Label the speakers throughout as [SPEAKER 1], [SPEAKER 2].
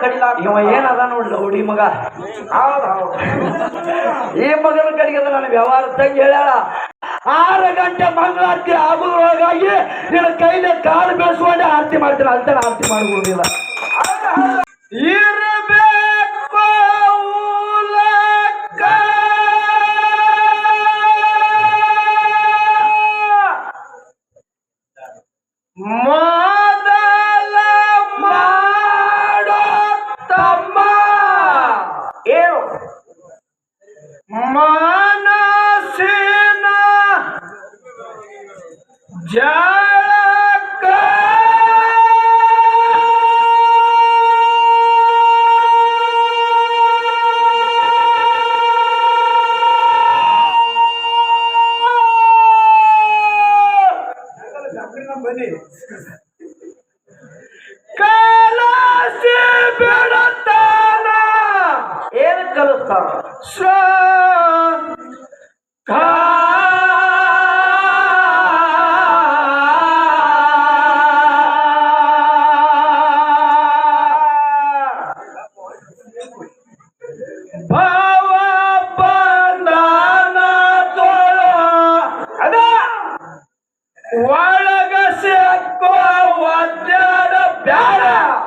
[SPEAKER 1] ಕಡಿಲಾಕ
[SPEAKER 2] ಇವ ಏನದ ನೋಡ್ಲ ಹುಡಿ ಮಗ? ಈ ಮಗನ ಕಡೆಗೆ ನನ್ನ ವ್ಯವಹಾರ ತಂಗಿ ಹೇಳ್ಯಾಳ, ಆರು ಗಂಟೆ ಮಂಗಳಾರತಿ ಆಗುದ್ರೊಳಗಾಗಿ ನಿನ್ನ ಕೈಲಿ ಕಾಲು ಬೆಳೆಸ್ಕೊಂಡೆ ಆರತಿ ಮಾಡ್ತೀನಿ ಅಂತ ಆರತಿ ಮಾಡ್ಬಿಡುದಿಲ್ಲ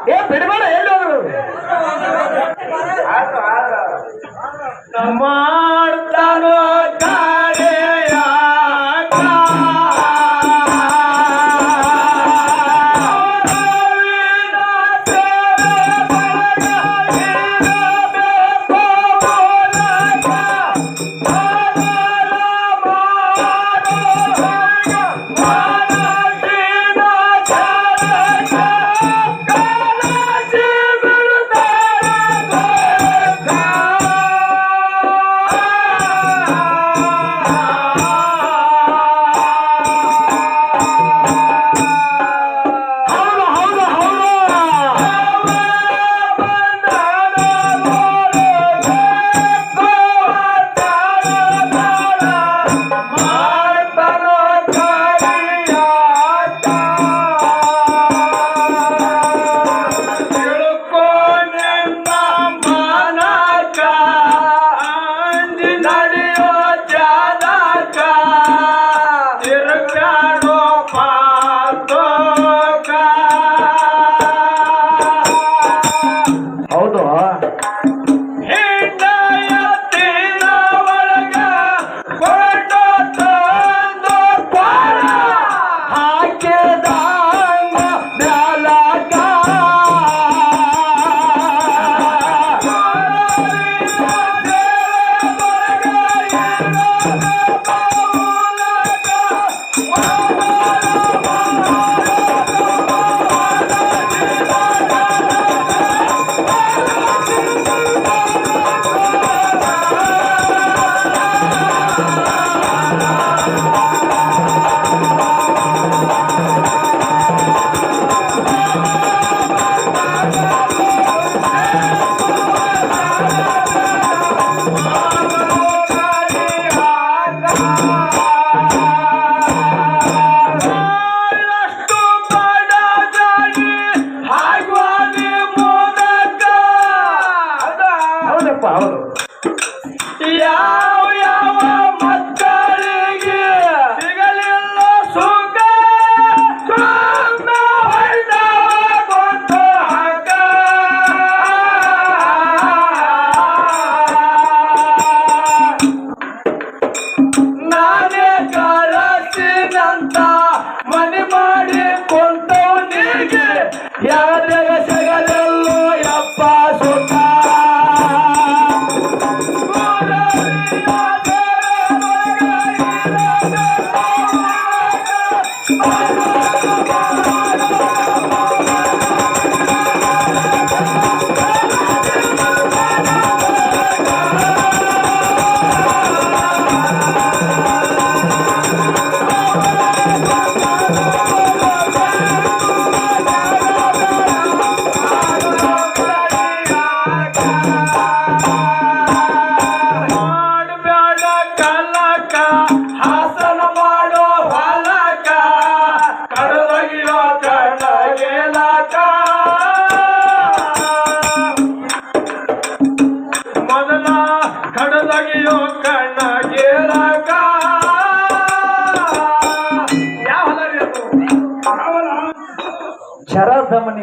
[SPEAKER 1] ಬ್ಯಾಡ
[SPEAKER 2] ಏ ಬಿಡಬೇಡ ಎಲ್ಲಿ ಹೋದ್ರು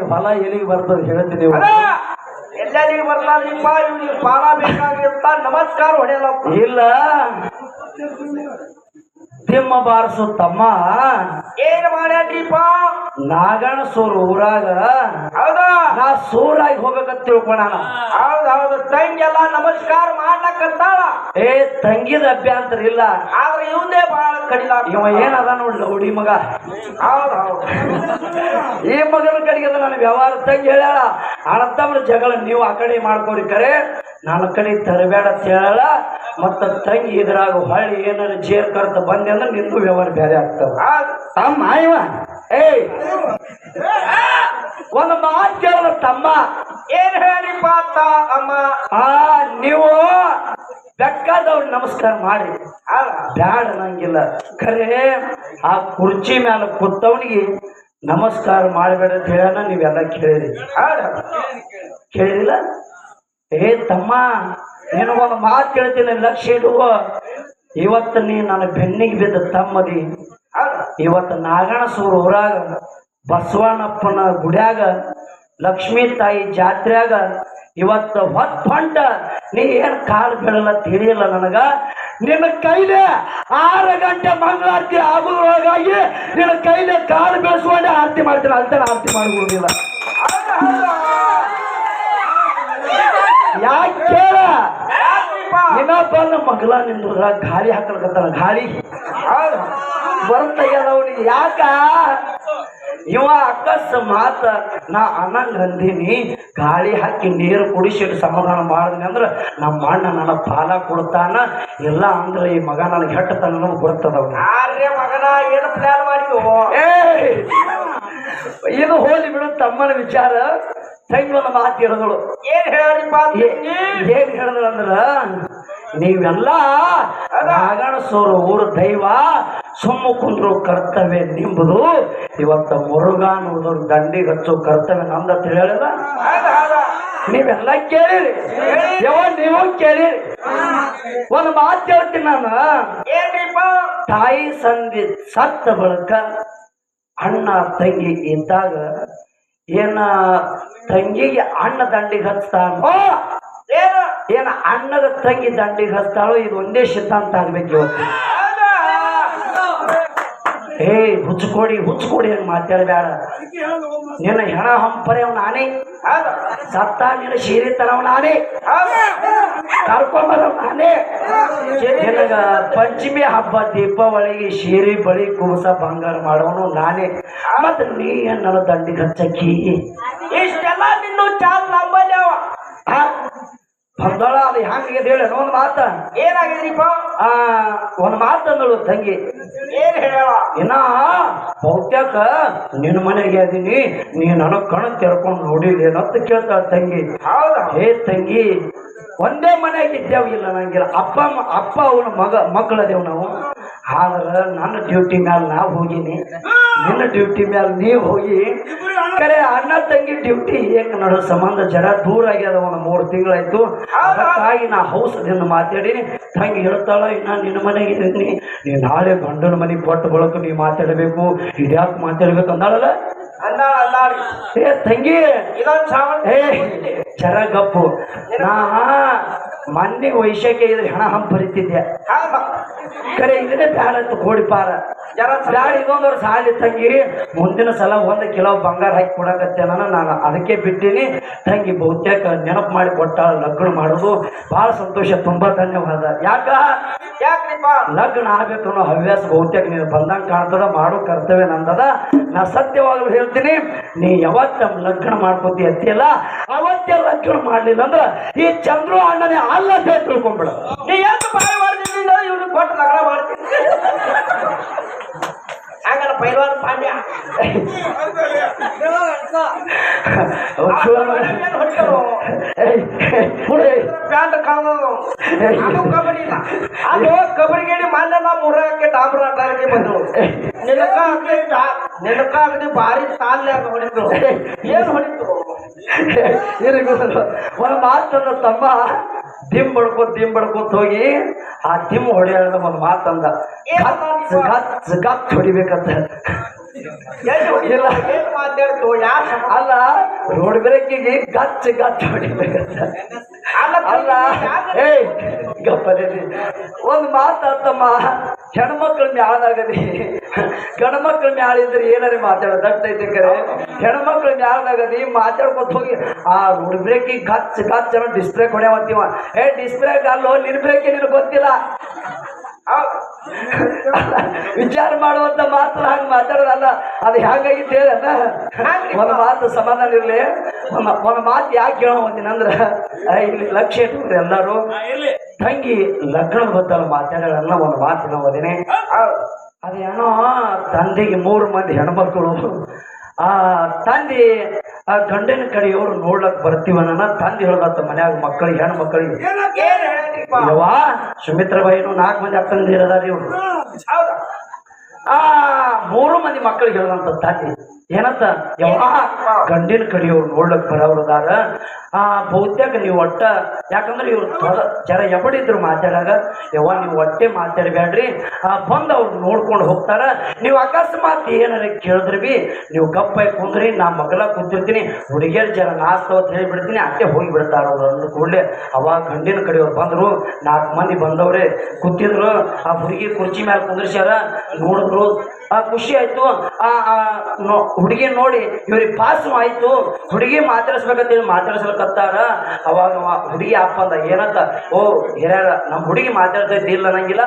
[SPEAKER 3] ಫಲ ಎಲ್ಲಿಗೆ ಬರ್ತದೆ ಹೇಳ್ತೀನಿ
[SPEAKER 1] ಎಲ್ಲೆಲ್ಲಿ ಬರ್ತಾರಿಪ್ಪ ಇವ್ನಿಗೆ ಪಾಲ ಬೇಕಾಗಿರ್ತ ನಮಸ್ಕಾರ ಹೊಡೆಯಲ್ಲ
[SPEAKER 3] ಇಲ್ಲ. ತಿಮ್ಮ ಬಾರಿಸು ತಮ್ಮ.
[SPEAKER 1] ಏನ್ ಮಾಡ್ಯಾಡ್ರಿಪ್ಪ
[SPEAKER 3] ನಾಗಣ ಸೂರ್ ಊರಾಗ
[SPEAKER 1] ಹೌದಾ?
[SPEAKER 3] ನಾ ಸೂರಾಗಿ ಹೋಗ್ಬೇಕಂತ ತಿಳ್ಕೊಣ
[SPEAKER 1] ಹೌದ್ ಹೌದು. ಎಲ್ಲ ನಮಸ್ಕಾರ ಮಾಡ್ಲಕ್ಕಂತಾಳ
[SPEAKER 3] ಏ ತಂಗಿದ ಅಭ್ಯಂತರ ಇಲ್ಲ.
[SPEAKER 1] ಆದ್ರೆ ಇವಂದೇ ಬಹಳ ಕಡಿಲ.
[SPEAKER 3] ಇವ ಏನದ ನೋಡ್ಲ ಹುಡಿ ಮಗ?
[SPEAKER 1] ಹೌದ್ ಹೌದು.
[SPEAKER 3] ಈ ಮಗನ ಕಡೆಗೆ ನನ್ನ ವ್ಯವಹಾರ ತಂಗಿ ಹೇಳ್ಯಾಳ. ಅಣ್ಣತಮ್ಮನ ಜಗಳ ನೀವು ಆ ಕಡೆ ಮಾಡ್ಕೊಡಿ ಕರೆ. ನನ್ನ ಕಡೆ ತರಬೇಡ ಅಂತ ಹೇಳಲ್ಲ ಮತ್ತ ತಂಗಿ ಇದ್ರಾಗ ಹೊಳ್ಳಿ ಏನಾರ ಜೇರ್ ಕರ್ತ ಬಂದೆ ಅಂದ್ರೆ ನಿಂದು ವ್ಯವಹಾರ ಬೇರೆ ಆಗ್ತದ. ತಮ್ಮ ಇವ. ಏಯ್. ಒಂದು ಮಾತು ಕೇಳಲ್ಲ ತಮ್ಮ.
[SPEAKER 1] ಏನ್ ಹೇಳಿ ಪಾತ ಅಮ್ಮ?
[SPEAKER 3] ಆ ನೀವು ಬೆಕ್ಕಾದವ್ರು ನಮಸ್ಕಾರ ಮಾಡಿ ಬ್ಯಾಡ ನಂಗಿಲ್ಲ. ಖರೇ ಆ ಕುರ್ಚಿ ಮ್ಯಾಲ ಕೂತವನಿಗೆ ನಮಸ್ಕಾರ ಮಾಡಬೇಡ ಅಂತ ಹೇಳೋಣ ನೀವೆಲ್ಲ ಕೇಳಿರಿ.
[SPEAKER 1] ಕೇಳಿಲ್ಲ
[SPEAKER 3] ಕೇಳಿದಿಲ್ಲ ಏ ತಮ್ಮ ನಿನಗೊಂದು ಮಾತು ಕೇಳ್ತೀನಿ ಲಕ್ಷ ಇಡುವ ಇವತ್ತು ನೀ ನನ್ನ ಬೆನ್ನಿಗೆ ಬಿದ್ದ ತಮ್ಮದಿ ಇವತ್ತು ನಾಗಣಸೂರು ಊರಾಗ ಬಸವಣ್ಣಪ್ಪನ ಗುಡ್ಯಾಗ, ಲಕ್ಷ್ಮೀ ತಾಯಿ ಜಾತ್ರೆಯಾಗ ಇವತ್ತು ಹೊಂಟ, ನೀ ಏನ್ ಕಾಲು ಬೀಳಲ್ಲ ತಿಳಿಯಲ್ಲ ನನಗ? ನಿನ್ನ ಕೈಲೇ ಆರು ಗಂಟೆ ಮಂಗಳಾರತಿ ಆಗುದ್ರೊಳಗಾಗಿ ನಿನ್ನ ಕೈಲೇ ಕಾಲು ಬೆಳೆಸ್ಕೊಂಡೆ ಆರತಿ ಮಾಡ್ತೀನಿ. ಅಂತ ಆರತಿ ಮಾಡ್ಬಿಡುದಿಲ್ಲ ಯಾಕೆ ಕೇಳ?
[SPEAKER 1] ಯಾಕ್ರಿಪ್ಪ
[SPEAKER 3] ನಿನ್ನ ಬಂದ ಮಗಳ ನಿಂದ್ರ ಗಾಳಿ ಹಾಕಲ್ಕತ್ತಾನ ಗಾಳಿ.
[SPEAKER 1] ಹೌದ.
[SPEAKER 3] ಬರ್ತಯ್ಯದ ಅವನಿಗೆ ಯಾಕ? ಇವ ಅಕಸ್ಮಾತ್ ನಾ ಅನ್ನಂಗ್ ಅಂದೀನಿ ಗಾಳಿ ಹಾಕಿ ನೀರು ಕುಡಿಸಿಟ್ಟು ಸಮಾಧಾನ ಮಾಡಿದ್ನಿ ಅಂದ್ರ ನಮ್ಮ ಅಣ್ಣ ನನ್ನ ಪಾಲ ಕೊಡ್ತಾನ. ಇಲ್ಲ ಅಂದ್ರೆ ಈ ಮಗ ನನಗೆ ಹೆಟ್ಟತನ ಅನ್ನೋದು ಬರ್ತದ.
[SPEAKER 1] ಯಾರೇ ಮಗನ? ಏನು ಪ್ಲಾನ್ ಮಾಡಿದ್ವು
[SPEAKER 3] ಇದು ಹೋಲಿ ಬಿಡು ತಮ್ಮನ ವಿಚಾರ. ತಂಗಿ ಮಾತಿ ಮಾತು ಹೇಳಿದಳು
[SPEAKER 1] ಏನ್ ಹೇಳಿಪ್ಪ
[SPEAKER 3] ಏನ್ ಏನ್ ಅಂದ್ರ ನೀವೆಲ್ಲ ನಾಗಣಸೂರು ಊರು ದೈವ ಸುಮ್ಮ ಕುಂದ್ರು ಕರ್ತವ್ಯ ನಿಂಬುದು ಇವತ್ತ ಮುರುಘ ಹುಡುಗರು ದಂಡಿಗೆ ಹಚ್ಚೋ ಕರ್ತವ್ಯ ನಂದ
[SPEAKER 1] ಹೌದ
[SPEAKER 3] ನೀವೆಲ್ಲ ಕೇಳಿರಿ. ಯಾವ ನೀವು ಕೇಳಿರಿ. ಒಂದು ಮಾತು ಹೇಳ್ತೀನಿ ನಾನು.
[SPEAKER 1] ಏನ್ರಿಪ್ಪ?
[SPEAKER 3] ತಾಯಿ ಸಂಧಿ ಸತ್ತ ಬಳಕ ಅಣ್ಣ ತಂಗಿ ಇದ್ದಾಗ ಏನ ತಂಗಿಗೆ ಅಣ್ಣ ದಂಡಿಗೆ ಹಚ್ತಾನೋ
[SPEAKER 1] ಏನು?
[SPEAKER 3] ಏನ ಅಣ್ಣದ ತಂಗಿ ದಂಡಿಗೆ ಹಚ್ತಾಳೋ ಇದು ಒಂದೇ ಸಿದ್ಧಾಂತ ಆಗ್ಬೇಕು ಇವತ್ತು. ಏ ಹುಚ್ಕೊಡಿ ಹುಚ್ಕೊಡಿ ಹಂಗೆ ಮಾತಾಡಬೇಡ. ನಿನ್ನ ಹೆಣ ಹಂಪರೆವ್ ನಾನೇ.
[SPEAKER 1] ಹೌದ.
[SPEAKER 3] ಸತ್ತ ನಿನ್ನ ಶೀರಿತನವ್ ನಾನೇ.
[SPEAKER 1] ಹೌದ.
[SPEAKER 3] ಕರ್ಕೊಂಬರವ್ ನಾನೇ. ನಿನಗ ಪಂಚಮಿ ಹಬ್ಬ ದೀಪಾವಳಿಗೆ ಶೀರಿ ಬಳಿ ಕೂಸ ಬಂಗಾರ ಮಾಡೋನು ನಾನೇ. ಮತ್ತೆ ನೀ ನನ್ನ ದಂಡಿಗೆ ಹಚ್ಚಕ್ಕಿ?
[SPEAKER 1] ಇಷ್ಟೆಲ್ಲ ನಿನ್ನು ಚಾಲ್ ನಂಬಲ್ಲಿ ಅವ
[SPEAKER 3] ಬಂದಳ ಅದು ಹೆಂಗೆ ಹೇಳ ಒಂದು ಮಾತ.
[SPEAKER 1] ಏನಾಗಿದ್ರಿಪ್ಪ?
[SPEAKER 3] ಆ ಒಂದು ಮಾತಂದಳು ತಂಗಿ.
[SPEAKER 1] ಏನ್ ಹೇಳ
[SPEAKER 3] ಇನ್ನ ಬಹುತೇಕ ನಿನ್ನ ಮನೆಗೆ ಅದೀನಿ ನೀ ನನಗ್ ಕಣ ತೆರ್ಕೊಂಡು ನೋಡಿಲ್ಲ ಅಂತ ಕೇಳ್ತಾಳ ತಂಗಿ.
[SPEAKER 1] ಹೌದಾ?
[SPEAKER 3] ಹೇ ತಂಗಿ ಒಂದೇ ಮನೆಯಾಗ ಇದ್ದೇವು ಇಲ್ಲ ನಂಗಿಲ್ಲ. ಅಪ್ಪ ಅಪ್ಪ ಅವನ ಮಗ ಮಕ್ಕಳದೇವ್ ನಾವು. ಆದ್ರೆ ನನ್ನ ಡ್ಯೂಟಿ ಮ್ಯಾಲ ನಾ ಹೋಗಿನಿ. ನಿನ್ನ ಡ್ಯೂಟಿ ಮ್ಯಾಲ ನೀ ಹೋಗಿ. ಕರೆ ಅಣ್ಣ ತಂಗಿ ಡ್ಯೂಟಿ ಏಕ ನಡೋ ಸಂಬಂಧ ಜರ ದೂರ ಆಗ್ಯದ ಒಂದು ಮೂರು ತಿಂಗಳಾಯ್ತು. ಅದಕ್ಕಾಗಿ ನಾ ಹೌಸದಿಂದ ಮಾತಾಡೀನಿ. ತಂಗಿ ಹೇಳ್ತಾಳ, ಇನ್ನ ನಿನ್ನ ಮನೆಗೆ ನೀ ನಾಳೆ ಗಂಡನ ಮನೆಗೆ ಕೊಟ್ಟು ಬಳಕ ನೀ ಮಾತಾಡಬೇಕು. ಇದ್ಯಾಕೆ ಮಾತಾಡ್ಬೇಕು ಅಂದಾಳಲ್ಲ
[SPEAKER 1] ಅಂದಾಳ ಅಂದಾಳಿ
[SPEAKER 3] ಏ ತಂಗಿ. ಏ ಚರ ಗಪ್ಪು. ನಾ ಮೊನ್ನೆ ವೈಶಾಖ ಇದ್ರೆ ಹಣ ಹಂಪರಿತಿದ್ದೆ
[SPEAKER 1] ಹೌದ
[SPEAKER 3] ಕರೆ ಇದನ್ನೇ ಬ್ಯಾಡ ಅಂತ ಕೋಡಿಪಾರ
[SPEAKER 1] ಯಾರ
[SPEAKER 3] ಬ್ಯಾಡ ಇದೊಂದು ಸಾಲಿ ತಂಗಿ ಮುಂದಿನ ಸಲ ಒಂದು ಕಿಲೋ ಬಂಗಾರ ಹಾಕಿ ಕೊಡಕತ್ತೆ ನಾನು ಅದಕ್ಕೆ ಬಿಟ್ಟಿನಿ. ತಂಗಿ ಬಹುತೇಕ ನೆನಪು ಮಾಡಿ ಕೊಟ್ಟ ಲಗ್ನ ಮಾಡೋದು. ಭಾಳ ಸಂತೋಷ ತುಂಬಾ ಧನ್ಯವಾದ. ಯಾಕ?
[SPEAKER 1] ಯಾಕ್ರಿಪ್ಪ?
[SPEAKER 3] ಲಗ್ನ ಆಗ್ಬೇಕು ಅನ್ನೋ ಹವ್ಯಾಸ ಬಹುತೇಕ ನೀನು ಬಂದಂಗ ಕಾಣ್ತದ ಮಾಡೋ ಕರ್ತವ್ಯ ನಂದದ. ನಾ ಸತ್ಯವಾಗ್ಲೂ ಹೇಳ್ತೀನಿ ನೀ ಯಾವತ್ತ ಲಗ್ನ ಮಾಡ್ಕೊತಿ ಅತ್ತಿಯಲ್ಲ ಅವತ್ತೇ ಲಗ್ನ ಮಾಡ್ಲಿಲ್ಲ ಅಂದ್ರೆ ಈ ಚಂದ್ರು ಅಣ್ಣನೇ ಅಲ್ಲ ಅಂತ ನೀ ಎಂತ
[SPEAKER 1] ನೀ ಎಷ್ಟು ಇವನು ಕೊಟ್ಟು ಲಗ್ನ ಮಾಡ್ತೀನಿ ಹಂಗಲ್ಲ ಪೈಲ್ವಾನ್ ಪಾಂಡ್ಯ? ಪ್ಯಾಂಟ್ ಅದು ಕಬಡ್ಡಿ ಇಲ್ಲ. ಅದು ಕಬಡ್ಡಿ ಗೇಡಿ ಮೊನ್ನೆ ನಾವು ಮುರಕ್ಕೆ ಡಾಬ್ರ ಆಟಕ್ಕೆ ಬಂದಳು. ನಿನಕ ಆಗಲಿ ನಿನಕ ಆಗಲಿ ಭಾರಿ ತಾಲ್ಯ ಹೊಡಿತು ಏನು ಹೊಡಿತು
[SPEAKER 3] ಒಂದು ಮಾತಂದ ತಮ್ಮ. ದಿಮ್ ಬಡ್ಕೋತ್ ದಿಮ್ ಬಡ್ಕೋತ ಹೋಗಿ ಆ ದಿಮ್ ಹೊಡೆಯದ ಒಂದು ಮಾತಂದ ಗತ್ ಗತ್ ಹೊಡಿಬೇಕಂತ
[SPEAKER 2] ಎಲ್ಲಿ ಏನ್
[SPEAKER 3] ಅಲ್ಲ, ರೋಡ್ ಬ್ರೇಕಿಗೆ ಗಚ್ಚ ಗಚ್ಚ
[SPEAKER 2] ಅಲ್ಲ
[SPEAKER 3] ಏಯ್ ಗಪ್ಪಲೆ ಒಂದು ಮಾತಾಡ್ತಮ್ಮ ಹೆಣ್ಮಕ್ಳ ಮ್ಯಾಳದಾಗದಿ ಗಂಡ್ಮಕ್ಳ ಮ್ಯಾಳಿದ್ರೆ ಏನಾರೇ ಮಾತಾಡೋದು? ಆಗ್ತೈತೆ ಕರೆ? ಹೆಣ್ಮಕ್ಳ ಮ್ಯಾಳದಾಗದಿ ಮಾತಾಡ್ಕೊತ ಹೋಗಿ, ಆ ರೋಡ್ ಬ್ರೇಕಿಗೆ ಗಚ್ಚ ಗಚ್ಚ ಡಿಸ್ಪ್ಲೇ ಹೊಡೆಯವಂತೀವ ಏ ಡಿಸ್ಪ್ಲೇ ಅಲ್ಲೋ, ನಿನ್ ಬ್ರೇಕಿ ನಿನಗೆ ಗೊತ್ತಿಲ್ಲ. ವಿಚಾರ ಮಾಡುವಂತ ಮಾತ್ರ ಹಂಗ ಮಾತಾಡೋದಲ್ಲ. ಅದು ಹೆಂಗಾಗಿತ್ತು ಹೇಳಲ್ಲ ಒಂದು ಮಾತು ಸಮಾಧಾನ ಇರಲಿ. ಒಂದು ಒಂದು ಮಾತು ಯಾಕೆ ಹೇಳೋ ಅಂದ್ರ ಇಲ್ಲಿ ಲಕ್ಷ್ಯ ಇಟ್ಬಿಡ್ರಿ ಎಲ್ಲರೂ. ತಂಗಿ ಲಗ್ನದ ಬದ್ದಲ್ಲ ಮಾತಾಡೋಣ ಒಂದು ಮಾತಿನ ಓದಿನಿ. ಅದೇನೋ ತಂದೆಗೆ ಮೂರು ಮಂದಿ ಹೆಣ್ಮಕ್ಳು. ಆ ತಂದೆ ಆ ಗಂಡನ ಕಡೆಯವರು ನೋಡ್ಲಕ್ ಬರ್ತೀವನ ತಂದೆ ಹೇಳ್ದತ್ತ ಮನ್ಯಾಗ ಮಕ್ಕಳಿಗೆ ಹೆಣ್ಣು ಮಕ್ಕಳಿಗೆ.
[SPEAKER 2] ಸುಮಿತ್ರ ಬಾಯಿನು
[SPEAKER 3] ಯವ್ವಾ ಸುಮಿತ್ರಬಾಯಿನು ನಾಲ್ಕು ಮಂದಿ ಅಕ್ಕನ ಇವ್ರು. ಆ ಮೂರು ಮಂದಿ ಮಕ್ಕಳಿಗೆ ಹೇಳ್ದಂತ ತಂದೆ. ಏನಂತ? ಯವ್ವ, ಗಂಡಿನ ಕಡೆಯವ್ರು ನೋಡ್ಲಕ್ ಬರವ್ರದಾಗ, ಆ ಬಹುತೇಕ ನೀವು ಒಟ್ಟ, ಯಾಕಂದ್ರೆ ಇವ್ರು ಜರ ಎಬಡಿದ್ರು ಮಾತಾಡಾಗ, ಯವ್ವ, ನೀವು ಒಟ್ಟೆ ಮಾತಾಡಬೇಡ್ರಿ ಆ, ಬಂದು ಅವ್ರು ನೋಡ್ಕೊಂಡು ಹೋಗ್ತಾರ. ನೀವು ಅಕಸ್ಮಾತ್ ಏನಾರ ಕೇಳಿದ್ರಿ ಬಿ, ನೀವು ಗಪ್ಪಾಗಿ ಕುಂದ್ರಿ, ನಾ ಮಗಲ ಕೂತಿರ್ತೀನಿ, ಹುಡುಗಿಯರ್ ಜರ ನಾಸ್ತವ್ ಅಂತ ಹೇಳಿಬಿಡ್ತೀನಿ ಅಷ್ಟೇ ಹೋಗಿ ಬಿಡ್ತಾರ ಅವ್ರು ಅಂದ ಕೂಡಲೇ. ಅವಾಗ ಗಂಡಿನ ಕಡೆಯವ್ರು ಬಂದ್ರು, ನಾಲ್ಕು ಮಂದಿ ಬಂದವ್ರೆ, ಕೂತಿದ್ರು. ಆ ಹುಡುಗಿ ಕುರ್ಚಿ ಮೇಲೆ ಕುಂದ್ರಿಸ್ಯಾರ, ನೋಡಿದ್ರು. ಆ, ಖುಷಿ ಆಯ್ತು. ಆ ಹುಡುಗಿ ನೋಡಿ ಇವ್ರಿಗೆ ಪಾಸ್ ಆಯ್ತು ಹುಡುಗಿ ಮಾತಾಡಿಸ್ಬೇಕಂತೇಳಿ ಮಾತಾಡ್ಸ್ಲಕತ್ತಾರ. ಅವಾಗ ಅವ ಹುಡುಗಿ ಅಪ್ಪ ಅಂದ ಏನಂತ? ಓ ಹಿರಿಯರ ನಮ್ಮ ಹುಡುಗಿ ಮಾತಾಡ್ತೈತಿ ಇಲ್ಲ ಅನ್ನಂಗಿಲ್ಲ.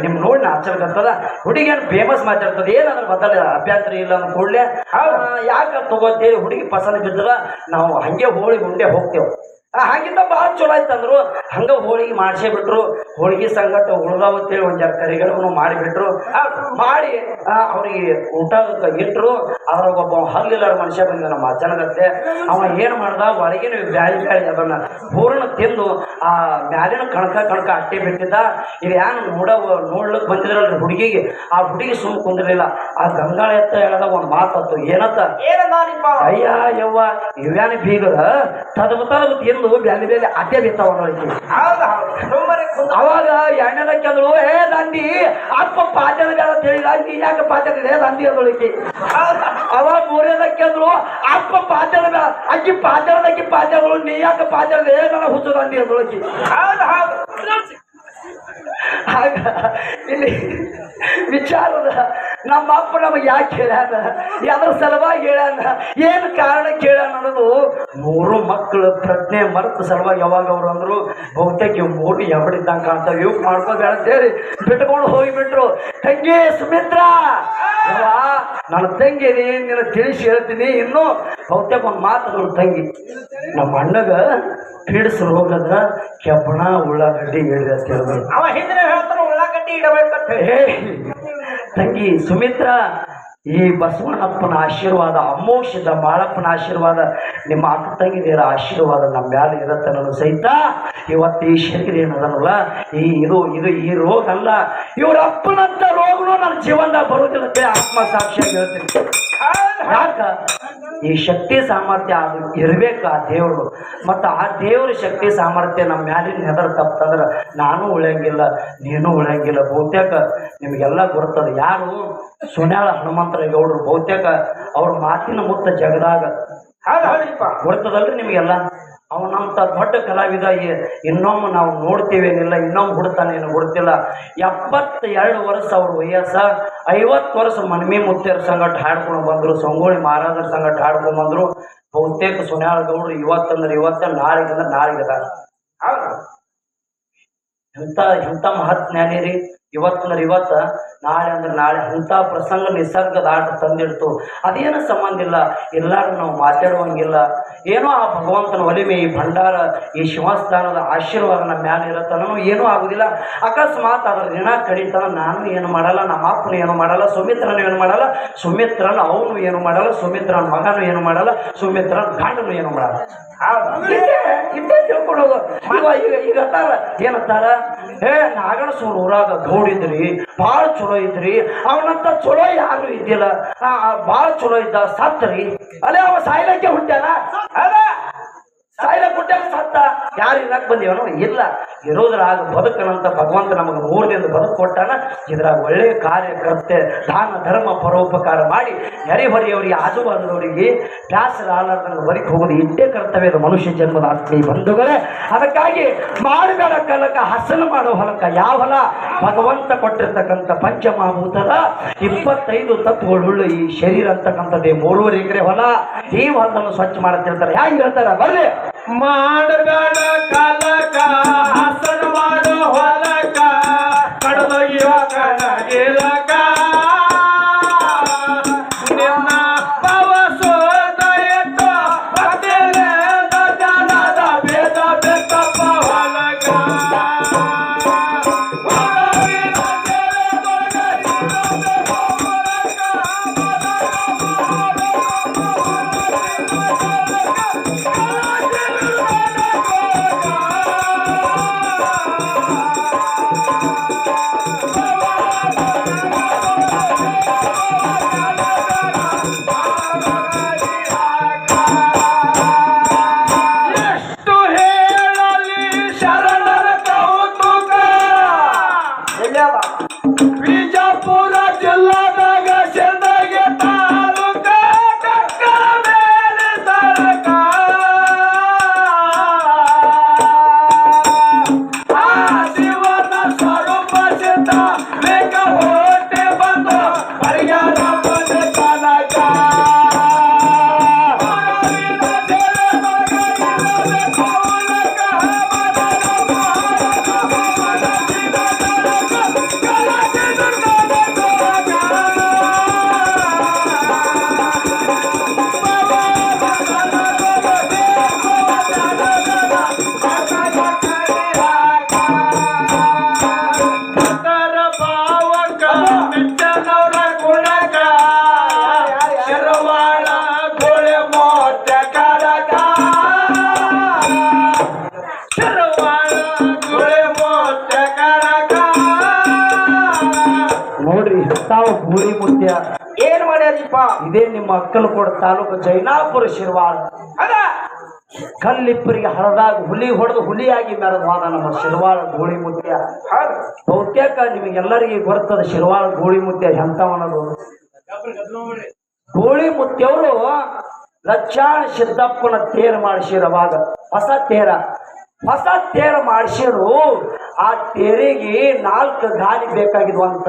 [SPEAKER 3] ನಿಮ್ ನೋಡಿ ನಾಚಲ್ಕತ್ತದ. ಹುಡುಗಿ ಏನು ಫೇಮಸ್ ಮಾತಾಡ್ತದ. ಏನಾದ್ರೂ ಬದಲ ಅಭ್ಯಂತರ ಇಲ್ಲ ಅಂದ ಕೂಡಲೇ ಯಾಕೆ ತಗೋತೇಳಿ ಹುಡುಗಿ ಪಸಂದ್ ಬಿದ್ರ ನಾವು ಹಂಗೆ ಹೋಳಿ ಮುಂದೆ ಹೋಗ್ತೇವೆ. ಆ, ಹಾಗಿಂದ ಭಾಳ ಚಲೋ ಆಯ್ತಂದ್ರು. ಹಂಗ ಹೋಳಿಗೆ ಮಾಡಿಸೇ ಬಿಟ್ರು. ಹೋಳಿಗೆ ಸಂಗಟ ಉಳ್ದಾವತ್ತೇಳಿ ಒಂದು ಜರ ಕರಿಗಳನ್ನು ಮಾಡಿಬಿಟ್ರು. ಮಾಡಿ ಅವರಿಗೆ ಊಟ ಇಟ್ರು. ಅದ್ರಾಗ ಒಬ್ಬ ಹಲ್ಲಿಲ್ಲಾರ ಮನುಷ್ಯ ಬಂದ ನಮ್ಮ ಅಜ್ಜನಗತ್ತೆ. ಅವ ಏನು ಮಾಡ್ದ? ಒಳಗಿನ ಬ್ಯಾಳಿ ಬ್ಯಾಳಿ ಅದನ್ನ ಪೂರ್ಣ ತಿಂದು ಆ ಮ್ಯಾಲಿನ ಕಣಕ ಕಣಕ ಅಟ್ಟೆ ಬಿಟ್ಟಿದ್ದ. ಇದು ನೋಡ ನೋಡ್ಲಕ್ ಬಂದಿದ್ರಲ್ರಿ ಹುಡುಗಿಗೆ? ಆ ಹುಡುಗಿ ಸುಮ್ ಕುಂದಿರಲಿಲ್ಲ. ಆ ಗಂಗಾಳ ಎತ್ತ ಹೇಳದ ಒಂದ್ ಮಾತತ್ತು ಏನತ್ತ? ಅಯ್ಯ ಯವ್ವ ಇವ್ಯಾನ ಬೀಗರ ತದಬ ತದಬ ತಿಂದು ಬ್ಯಾಲಿ ಬ್ಯಾಲಿ ಅದೇ ಬಿತ್ತಾವ ನೋಡಿಕೆ ಅವಾಗ ಎಣ್ಣೆದ ಕೆಂದ್ರು ಏ ದಂಡಿ ಅಪ್ಪ ಪಾತ್ರದ ಬೇಡ ಅಂತ ಹೇಳಿದ ನೀ ಯಾಕೆ ಪಾತ್ರದ ಇದೆ ದಂಡಿ ಅದೊಳಗೆ ಅವಾಗ ಮೂರನೇದ ಕೆಂದ್ರು ಅಪ್ಪ ಪಾತ್ರದ ಬೇಡ ಅಕ್ಕಿ ಪಾತ್ರದ ಅಕ್ಕಿ ಪಾತ್ರೆಗಳು ನೀ ಯಾಕೆ ಪಾತ್ರದ ಏ ನನ್ನ ಹುಚ್ಚು ದಂಡಿ ಅದೊಳಗೆ
[SPEAKER 2] ಹೌದು ಹೌದು.
[SPEAKER 3] ಇಲ್ಲಿ ವಿಚಾರದ ನಮ್ಮ ಅಪ್ಪ ನಮಗೆ ಯಾಕೆ ಹೇಳ್ಯಾನ? ಯಾವ್ದ್ರ ಸಲುವಾಗಿ ಹೇಳ್ಯಾನ? ಏನು ಕಾರಣ ಕೇಳ್ಯಾನ ಅನ್ನೋದು ಮೂರು ಮಕ್ಕಳು ಪ್ರಜ್ಞೆ ಮರೆತು ಸಲುವಾಗಿ ಯಾವಾಗ ಅವ್ರು ಅಂದ್ರು ಬಹುತೇಕ ಇವ್ ಮೂರು ಎವಡಿದ್ದಂಗೆ ಕಾಣ್ತಾವ ಇವ್ ಮಾಡ್ಕೋಬೇಡ ಅಂತೇಳಿ ಬಿಟ್ಕೊಂಡು ಹೋಗಿಬಿಟ್ರು. ತಂಗಿ ಸುಮಿತ್ರ! ನನ್ನ ತಂಗಿ ನಿನ್ನ ತಿಳಿಸಿ ಹೇಳ್ತೀನಿ. ಇನ್ನು ಬಹುತೇಕ ಒಂದು ಮಾತು ನನ್ನ ತಂಗಿ. ನಮ್ಮ ಅಣ್ಣಗ ಪೀಡಿಸ್ ರೋಗದ ಕೆಬ್ಬಣ ಉಳ್ಳಾಗಡ್ಡಿ ಹೇಳಿದೆ ಅಂತ ಹೇಳ್ಬೇಕು
[SPEAKER 2] ಅವ ಹಿಂದಿನ ಹೇಳ್ತಾರ ಉಳ್ಳಾಗಡ್ಡಿ ಇಡಬೇಕಂತ ಹೇಳಿ.
[SPEAKER 3] ತಂಗಿ ಸುಮಿತ್ರ, ಈ ಬಸವಣ್ಣಪ್ಪನ ಆಶೀರ್ವಾದ ಅಮೋಷದ ಬಾಳಪ್ಪನ ಆಶೀರ್ವಾದ, ನಿಮ್ಮ ಅಕ್ಕ ತಂಗಿದಿರ ಆಶೀರ್ವಾದ ನಮ್ಮ ಮ್ಯಾಲೆ ಇರತ್ತೆ ಅನ್ನೋದು ಸಹಿತ ಇವತ್ತು ಈ ಶರೀರ ಏನದನಲ್ಲ, ಈ ಇದು ಇದು ಈ ರೋಗ ಅಲ್ಲ. ಇವ್ರ ಅಪ್ಪನಂತ ರೋಗನು ನನ್ನ ಜೀವನದಾಗ ಬರುವುದಿಲ್ಲ ಆತ್ಮ ಸಾಕ್ಷಿಯಾಗಿ ಹೇಳ್ತೀನಿ. ಈ ಶಕ್ತಿ ಸಾಮರ್ಥ್ಯ ಅದು ಇರಬೇಕು ಆ ದೇವರು ಮತ್ತು ಆ ದೇವ್ರ ಶಕ್ತಿ ಸಾಮರ್ಥ್ಯ ನಮ್ಮ ಮ್ಯಾಲಿನ ಹೆದರ್ ತಪ್ಪಂದ್ರೆ ನಾನು ಉಳಿಯಂಗಿಲ್ಲ ನೀನು ಉಳಿಯಂಗಿಲ್ಲ. ಬಹುತೇಕ ನಿಮಗೆಲ್ಲ ಗೊತ್ತದ. ಯಾರು ಸುನ್ಯಾಳ ಹನುಮಂತರ ಗೌಡರು ಬಹುತೇಕ ಅವ್ರ ಮಾತಿನ ಮುತ್ತ ಜಗದಾಗ ಗೊತ್ತದಲ್ರಿ ನಿಮಗೆಲ್ಲ? ಅವನಂತ ದೊಡ್ಡ ಕಲಾವಿದ ಇನ್ನೊಮ್ಮೆ ನಾವು ನೋಡ್ತೀವೇನಿಲ್ಲ, ಇನ್ನೊಮ್ಮೆ ಹುಡ್ತಾನೆ ಏನು ಹುಡ್ತಿಲ್ಲ. ಎಪ್ಪತ್ತೆರಡು ವರ್ಷ ಅವ್ರ ವಯಸ್ಸ, ಐವತ್ತು ವರ್ಷ ಮನ್ಮಿ ಮುತ್ತೇರ ಸಂಗಟ ಹಾಡ್ಕೊಂಡು ಬಂದರು, ಸಂಗೊಳ್ಳಿ ಮಹಾರಾಜರ ಸಂಗಟ ಹಾಡ್ಕೊಂಡು ಬಂದರು. ಬಹುತೇಕ ಸುನ್ಯಾಳ ಗೌಡ್ರು ಇವತ್ತಂದ್ರೆ ಇವತ್ತ ನಾಳೆಗಂದ್ರೆ
[SPEAKER 2] ನಾಳೆಗದ
[SPEAKER 3] ಎಂಥ ಎಂಥ ಮಹತ್ ಜ್ಞಾನಿ ರೀ ಇವತ್ತಂದ್ರೆ ಇವತ್ತ, ನಾಳೆ ಅಂದ್ರೆ ನಾಳೆ ಅಂಥ ಪ್ರಸಂಗ ನಿಸರ್ಗದ ಆಟ ತಂದಿಡ್ತು. ಅದೇನು ಸಂಬಂಧ ಇಲ್ಲ. ಎಲ್ಲರೂ ನಾವು ಮಾತಾಡುವಂಗಿಲ್ಲ. ಏನೋ ಆ ಭಗವಂತನ ಒಲಿಮೆ, ಈ ಭಂಡಾರ, ಈ ಶಿವಸ್ಥಾನದ ಆಶೀರ್ವಾದ ನಮ್ಮ ಮ್ಯಾಲೆ ಇರತ್ತನೂ ಏನೂ ಆಗುದಿಲ್ಲ. ಅಕಸ್ಮಾತ್ ಅದ್ರ ದಿನ ಕಡಿತನ ನಾನು ಏನು ಮಾಡಲ್ಲ, ನಮ್ಮ ಅಪ್ಪನು ಏನು ಮಾಡಲ್ಲ, ಸುಮಿತ್ರನು ಏನು ಮಾಡಲ್ಲ, ಸುಮಿತ್ರನ ಅವನು ಏನು ಮಾಡಲ್ಲ, ಸುಮಿತ್ರನ ಮಗನು ಏನು ಮಾಡಲ್ಲ, ಸುಮಿತ್ರನ ಗಂಡನು ಏನು ಮಾಡಲ್ಲ. ಇದ್ದೇ ತಿಳ್ಕೊಡೋದು ಈಗ ಈಗ ಅಂತಾರ, ಏನಂತಾರ? ಏ ನಾಗಣಸೂರು ಊರಾಗ ಗೌಡಿದ್ರಿ ಭಾಳ ಚಲೋ ಇದ್ರಿ. ಅವನಂತ ಚಲೋ ಯಾರು ಇದ್ದಿಲ್ಲ. ಭಾಳ ಚಲೋ ಇದ್ದ ಸತ್ರಿ. ಅಲ್ಲೇ ಅವ ಸಾಯ್ಲಕ್ಕೆ ಹುಟ್ಟ್ಯಾನ? ಸಾಯ್ಲಕ್ಕೆ ಕೊಟ್ಟೆ ಸತ್ತ ಯಾರು ಇರಕ್ ಬಂದಿವನು? ಇಲ್ಲ. ಇರೋದ್ರಾಗ ಬದುಕನಂತ ಭಗವಂತ ನಮಗೆ ಮೂರು ದಿನದ ಬದುಕು ಕೊಟ್ಟಾನ. ಇದ್ರಾಗ ಒಳ್ಳೆಯ ಕಾರ್ಯಕರ್ತೆ, ದಾನ, ಧರ್ಮ, ಪರೋಪಕಾರ ಮಾಡಿ ನೆರೆಹೊರೆಯವರಿಗೆ ಆಜುಬಾಜುದವರಿಗೆ ಬ್ಯಾಸರ ಆಲಾರ್ದಂಗೆ ಬದುಕಿ ಹೋಗೋದು ಇಟ್ಟೇ ಕರ್ತವ್ಯದ ಮನುಷ್ಯ ಜನ್ಮದ ಆತ್ಮೀಯ ಬಂಧುಗಳೇ. ಅದಕ್ಕಾಗಿ ಮಾಡಬೇಡ ಕಲಕ, ಹಸನು ಮಾಡೋ ಹೊಲಕ. ಯಾವ ಹೊಲ? ಭಗವಂತ ಕೊಟ್ಟಿರ್ತಕ್ಕಂಥ ಪಂಚಮಹಾಭೂತದ ಇಪ್ಪತ್ತೈದು ತತ್ವಗಳುಳ್ಳ ಈ ಶರೀರ ಅಂತಕ್ಕಂಥದ್ದೇ ಮೂರುವರೆ ಎಕರೆ ಹೊಲ. ಈ ಹೊಲವನ್ನು ಸ್ವಚ್ಛ ಮಾಡುತ್ತಿರ್ತಾರೆ. ಹ್ಯಾಂಗ ಹೇಳ್ತಾರೆ? ಬರ್ರಿ.
[SPEAKER 2] ಮಾಡಬೇಡ ಕಲಕ
[SPEAKER 3] ಅಕ್ಕಲಕೋಡ ತಾಲೂಕು ಜೈನಾಪುರ ಶಿರ್ವಾಳ.
[SPEAKER 2] ಅದ
[SPEAKER 3] ಕಲ್ಲಿಪ್ಪರಿಗೆ ಹಳದಾಗ ಹುಲಿ ಹೊಡೆದು ಹುಲಿಯಾಗಿ ಮೆರೆದು ಹೋದ ನಮ್ಮ ಶಿರ್ವಾಳ ಗೋಳಿ ಮುತ್ಯ ಬಹುತೇಕ ನಿಮಗೆಲ್ಲರಿಗೆ ಗೊತ್ತದ ಶಿರ್ವಾಳ ಗೋಳಿ ಮುತ್ಯ ಎಂತವನದು ಗೋಳಿ ಮುತ್ಯವರು ಲಕ್ಷಾಣ ಸಿದ್ದಪ್ಪನ ತೇರು ಮಾಡಿಸಿರ ಅವಾಗ ಹೊಸ ತೇರ. ಹೊಸ ತೇರ ಮಾಡಿಸಿರು. ಆ ತೇರಿಗೆ ನಾಲ್ಕು ಗಾಲಿ ಬೇಕಾಗಿದ್ವಂತ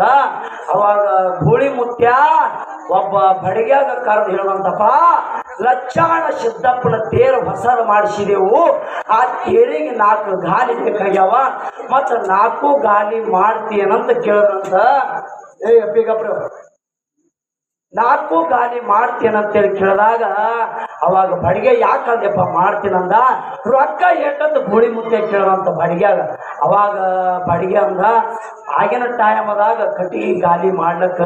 [SPEAKER 3] ಅವಾಗ ಗೋಳಿ ಮುತ್ಯ ಒಬ್ಬ ಬಡಗಿಯಾದ ಕರೆದು ಹೇಳುವಂತಪ್ಪ ಲಕ್ಷಾಣ ಸಿದ್ದಪ್ಪನ ತೇರು ಹೊಸರು ಮಾಡಿಸಿದೆವು. ಆ ತೇರಿಗೆ ನಾಲ್ಕು ಗಾಲಿ ಬೇಕಾಗ್ಯಾವ. ಮತ್ತು ನಾಲ್ಕು ಗಾಲಿ ಮಾಡ್ತೀನಂತ ಕೇಳಿದ್ರಂತ. ಏ ಅಪ್ಪಿಗಪ್ರ ನಾಲ್ಕು ಗಾಲಿ ಮಾಡ್ತೀನಂತೇಳಿ ಕೇಳಿದಾಗ, ಅವಾಗ ಬಡಿಗೆ ಯಾಕಂದೆಪ್ಪ ಮಾಡ್ತೀನಂದ? ರೊಕ್ಕ ಏಟಂತ ಗೋಳಿ ಮುದ್ದೆ ಕೇಳೋಂತ ಬಡಿಗ್ಯಾಗ. ಅವಾಗ ಬಡಿಗೆ ಅಂದ, ಆಗಿನ ಟೈಮದಾಗ ಕಟ್ಟಿಗೆ ಗಾಲಿ ಮಾಡ್ಲಕ್ಕ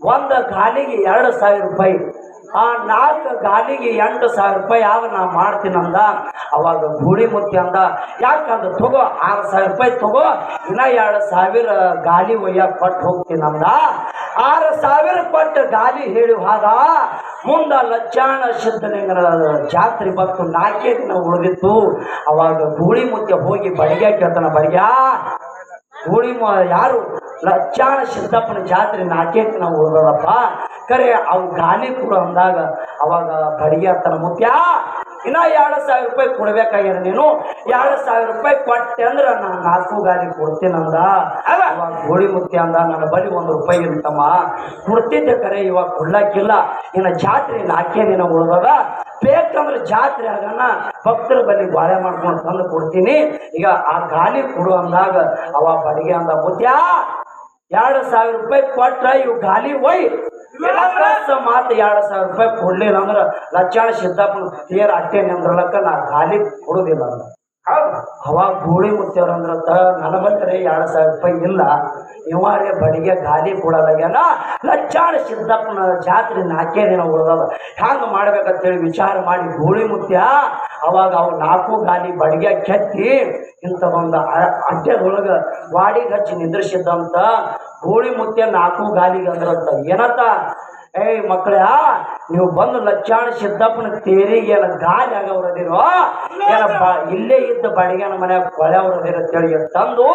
[SPEAKER 3] ಒಂದು ಗಾಲಿಗೆ ಎರಡು ಸಾವಿರ ರೂಪಾಯಿ. ಆ ನಾಲ್ಕು ಗಾಲಿಗೆ ಎಂಟು ಸಾವಿರ ರೂಪಾಯಿ ಆಗ ನಾ ಮಾಡ್ತೀನಂದ. ಅವಾಗ ಗೂಳಿ ಮುತ್ತಿ ಅಂದ ಯಾಕಂದ್ರೆ ತಗೋ, ಆರು ಸಾವಿರ ರೂಪಾಯಿ ತಗೋ, ಇನ್ನ ಎರಡು ಸಾವಿರ ಗಾಲಿ ಒಯ್ಯ ಕೊಟ್ಟು ಹೋಗ್ತೀನಂದ. ಆರು ಸಾವಿರ ಕೊಟ್ಟು ಗಾಲಿ ಹೇಳಿ ಹೋದ. ಮುಂದ ಲಚ್ಚಾಣ ಸಿದ್ಧಲಿಂಗನ ಜಾತ್ರೆ ಬಂತು, ನಾಲ್ಕೇ ದಿನ ಉಳಿದಿತ್ತು. ಅವಾಗ ಗೂಳಿ ಮುತ್ಯ ಹೋಗಿ ಬಡಿಗೆ ಕೇಳ್ತಾನ ಬಡಿಗ್ಯಾ ಗೂಳಿ ಯಾರು ಲಚ್ಚಾಣ ಸಿದ್ದಪ್ಪನ ಜಾತ್ರೆ ನಾಟ್ಯಕ್ಕೆ ನಾವು ಉಳ್ದದಪ್ಪ ಕರೆ ಅವು ಗಾಲಿ ಕೂಡ ಅಂದಾಗ ಅವಾಗ ಬಡಿಗೆ ಅಂತಾನ ಮುತ್ಯ ಇನ್ನ ಎರಡು ಸಾವಿರ ರೂಪಾಯಿ ಕೊಡ್ಬೇಕಾಗ್ಯದ ನೀನು? ಎರಡು ಸಾವಿರ ರೂಪಾಯಿ ಕೊಟ್ಟೆ ಅಂದ್ರೆ ನಾನು ನಾಲ್ಕು ಗಾಲಿ ಕೊಡ್ತೀನಂದ ಅವಾಗ ಗೋಳಿ ಮುತ್ಯ ಅಂದ ನನ್ನ ಬಳಿ ಒಂದು ರೂಪಾಯಿ ಇರ್ತಮ್ಮ ಕೊಡ್ತಿದ್ದೆ ಕರೆ ಇವಾಗ ಕೊಡ್ಲಕ್ಕಿಲ್ಲ ಇನ್ನು ಜಾತ್ರೆ ನಾಲ್ಕೇ ದಿನ ಉಳ್ದದ. ಬೇಕಂದ್ರೆ ಜಾತ್ರೆ ಆಗನ ಭಕ್ತರ ಬಳಿ ಬಾಳೆ ಮಾಡ್ಕೊಂಡು ತಂದು ಕೊಡ್ತೀನಿ. ಈಗ ಆ ಗಾಲಿ ಕೊಡು ಅಂದಾಗ ಅವ ಬಡಿಗೆ ಅಂದ ಮುತ್ಯ ಎರಡು ಸಾವಿರ ರೂಪಾಯಿ ಕೊಟ್ರ ಇವು ಗಾಲಿ ಒಯ್. ಮಾತು ಎರಡು ಸಾವಿರ ರೂಪಾಯಿ ಕೊಡ್ಲಿಲ್ಲ ಅಂದ್ರೆ ಲಚ್ಚಾಣ ಸಿದ್ದಪ್ಪನ ತೇರ್ ಅಟ್ಟೆ ನಿಂದ್ರಲಕ್ಕ ನಾ ಗಾಲಿ ಕೊಡುದಿಲ್ಲ
[SPEAKER 2] ಅಂದ್ರೆ.
[SPEAKER 3] ಅವಾಗ ಗೋಳಿ ಮುತ್ತೇವ್ರಂದ್ರ ನನ್ನ ಬಂದ್ರೆ ಎರಡು ಸಾವಿರ ರೂಪಾಯಿ ಇಲ್ಲ. ಇವಾರೇ ಬಡಿಗೆ ಗಾಲಿ ಕೊಡಲಾಗ್ಯಾನ. ಲಚ್ಚಾಣ ಸಿದ್ದಪ್ಪನ ಜಾತ್ರೆ ನಾಲ್ಕೇ ದಿನ ಉಳ್ದದ. ಹ್ಯಾಂಗ ಮಾಡ್ಬೇಕಂತೇಳಿ ವಿಚಾರ ಮಾಡಿ ಗೋಳಿ ಮುತ್ಯ ಅವಾಗ ಅವು ನಾಲ್ಕು ಗಾಲಿ ಬಡಿಗೆ ಕೆತ್ತಿ ಇಂಥ ಒಂದು ಅಡ್ಡೆದೊಳಗ ವಾಡಿಗೆ ಹಚ್ಚಿ ನಿಂದ್ರಿಸಿದ್ದಂತ ಗೋಳಿ ಮುತ್ಯ ನಾಲ್ಕು ಗಾಲಿಗೆ ಅಂದ್ರಂತ ಏನತ್ತ? ಏಯ್ ಮಕ್ಕಳ ನೀವು ಬಂದು ಲಚ್ಚಾಣ ಸಿದ್ದಪ್ಪನ ತೇರಿಗೆ ಏನ ಗಾಲಿ ಆಗವ್ರದಿರೋ? ಏನಪ್ಪ ಇಲ್ಲೇ ಇದ್ದ ಬಡಿಗೆನ ಮನೆ ಕೊಳೆ ಅವ್ರದಿರ ಅಂತೇಳಿ ತಂದು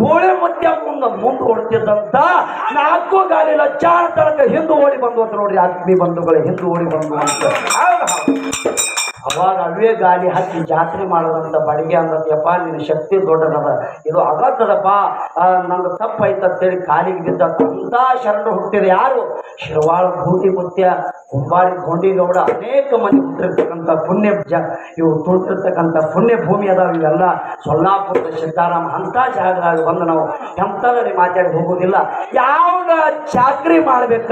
[SPEAKER 3] ಕೋಳಿ ಮುತ್ಯ ಮುಂದೆ ಮುಂದೆ ಓಡ್ತಿದ್ದಂತ ನಾಲ್ಕು ಗಾಲಿ ಲಚ್ಚಾಣ ತನಕ ಹಿಂದೆ ಓಡಿ ಬಂದು ಅಂತ ನೋಡ್ರಿ ಆತ್ಮೀ ಬಂಧುಗಳು, ಹಿಂದೆ ಓಡಿ ಬಂದು ಅಂತ. ಅವಾಗ ಅಳುವೆ ಗಾಲಿ ಹಚ್ಚಿ ಜಾತ್ರೆ ಮಾಡೋದಂತ ಬಾಡಿಗೆ ಅಂದತ್ಯಪ್ಪ ನಿನ್ನ ಶಕ್ತಿ ದೊಡ್ಡದದ. ಇದು ಅಗತ್ತದಪ್ಪ ನಂದು ತಪ್ಪೈತ ಅಂತೇಳಿ ಕಾಲಿಗೆ ಬಿದ್ದ ಅಂತ ಶರಣು ಹುಟ್ಟಿದ ಯಾರು? ಶಿರವಾಳ ಭೂತಿ ಮುತ್ಯ ಕುಂಬಾರಿ ಗೋಂಡಿಗೌಡ, ಅನೇಕ ಮಂದಿ ಹುಟ್ಟಿರ್ತಕ್ಕಂಥ ಪುಣ್ಯ ಜ ಇವು ತುಳಿತಿರ್ತಕ್ಕಂಥ ಪುಣ್ಯ ಭೂಮಿ ಅದಾವ ಇವೆಲ್ಲ. ಸೊಲ್ಲಾಪುರದ ಸಿದ್ದಾರಾಮ ಅಂತ ಜಾಗದಾಗ ಬಂದು ನಾವು ಎಂಥದ್ರಲ್ಲಿ ಮಾತಾಡಿ ಹೋಗೋದಿಲ್ಲ ಯಾವನ ಚಾಕ್ರಿ ಮಾಡ್ಬೇಕ,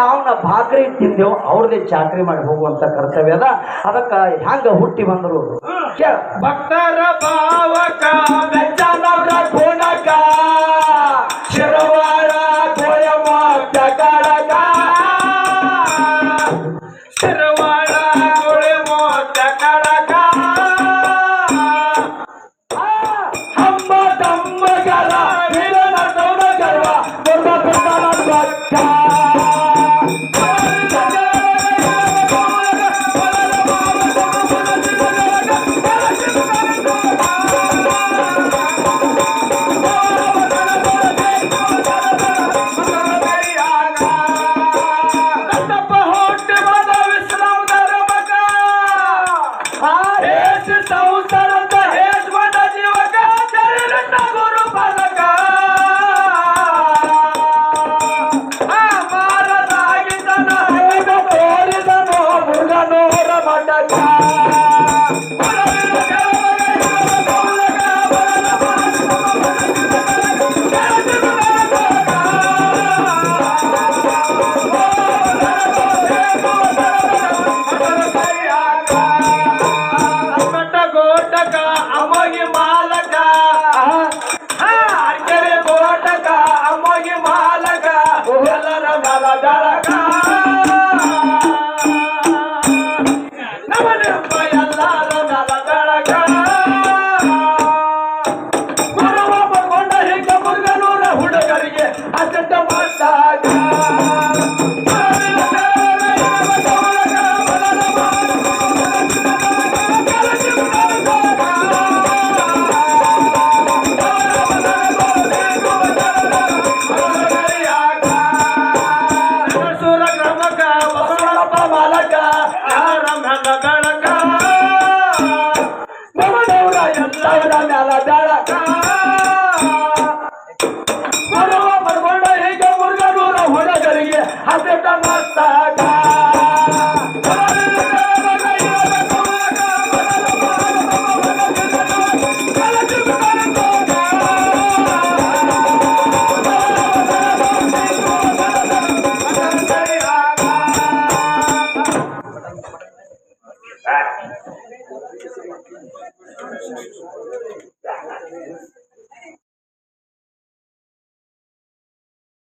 [SPEAKER 3] ಯಾವನ ಭಾಕ್ರಿ ತಿಂದೆವು ಅವ್ರದೇ ಚಾಕ್ರಿ ಮಾಡಿ ಹೋಗುವಂತ ಕರ್ತವ್ಯ ಅದ. ಅದಕ್ಕೆ ಹೆಂಗ ಹುಟ್ಟಿ ಬಂದರು ಕೇಳ.
[SPEAKER 2] ಭಕ್ತರ ಭಾವಕ